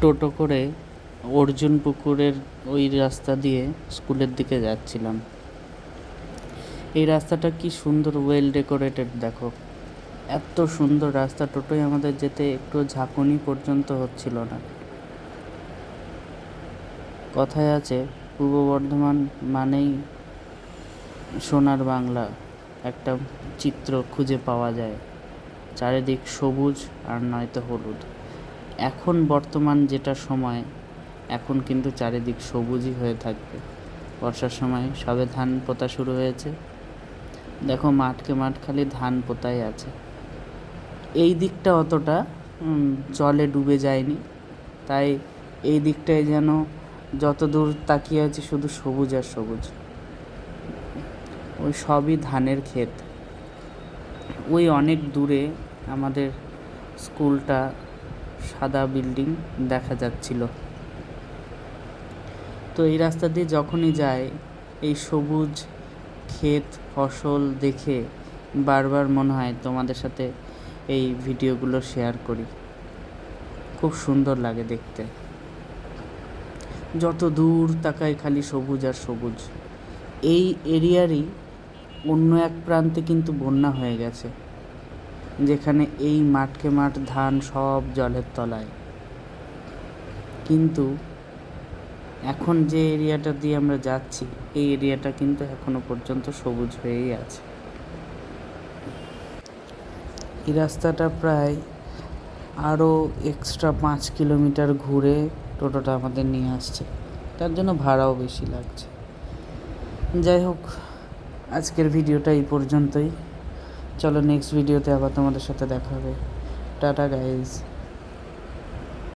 টোটো করে অর্জুন পুকুরের ওই রাস্তা দিয়ে স্কুলের দিকে যাচ্ছিলাম। এই রাস্তাটা কি সুন্দর ওয়েল ডেকোরেটেড দেখো। এত সুন্দর রাস্তা, টোটোয় আমাদের যেতে একটু ঝাঁকুনি পর্যন্ত হচ্ছিল না। কথায় আছে, পূর্ব বর্ধমান মানেই সোনার বাংলা। একটা চিত্র খুঁজে পাওয়া যায়, চারিদিক সবুজ আর নয়তো হলুদ। এখন বর্তমান যেটা সময়, এখন কিন্তু চারিদিক সবুজই হয়ে থাকবে। বর্ষার সময় সবে ধান পোতা শুরু হয়েছে। দেখো মাঠকে মাঠ খালি ধান পোতাই আছে। এই দিকটা অতটা জলে ডুবে যায়নি। তাই এই দিকটায় যেন যত দূর তাকিয়ে আছে শুধু সবুজ আর সবুজ। ওই সবই ধানের ক্ষেত। ওই অনেক দূরে আমাদের স্কুলটা সাদা বিল্ডিং দেখা যাচ্ছিল। তো এই রাস্তা দিয়ে যখনই যাই এই সবুজ ক্ষেত, ফসল দেখে বারবার মনে হয় তোমাদের সাথে এই ভিডিওগুলো শেয়ার করি। খুব সুন্দর লাগে দেখতে। যত দূর তাকাই খালি সবুজ আর সবুজ। এই এরিয়ারই অন্য এক প্রান্তে কিন্তু বন্যা হয়ে গেছে। যেখানে এই মাঠকে মাঠ ধান সব জলের তলায়। কিন্তু এখন যে এরিয়াটা দিয়ে আমরা যাচ্ছি, এই এরিয়াটা কিন্তু এখনও পর্যন্ত সবুজ হয়েই আছে। এই রাস্তাটা প্রায় আরও এক্সট্রা পাঁচ কিলোমিটার ঘুরে টোটোটা আমাদের নিয়ে আসছে। তার জন্য ভাড়াও বেশি লাগছে। যাই হোক, আজকের ভিডিওটা এই পর্যন্তই। চলো নেক্সট ভিডিওতে আবার তোমাদের সাথে দেখা হবে। Tata guys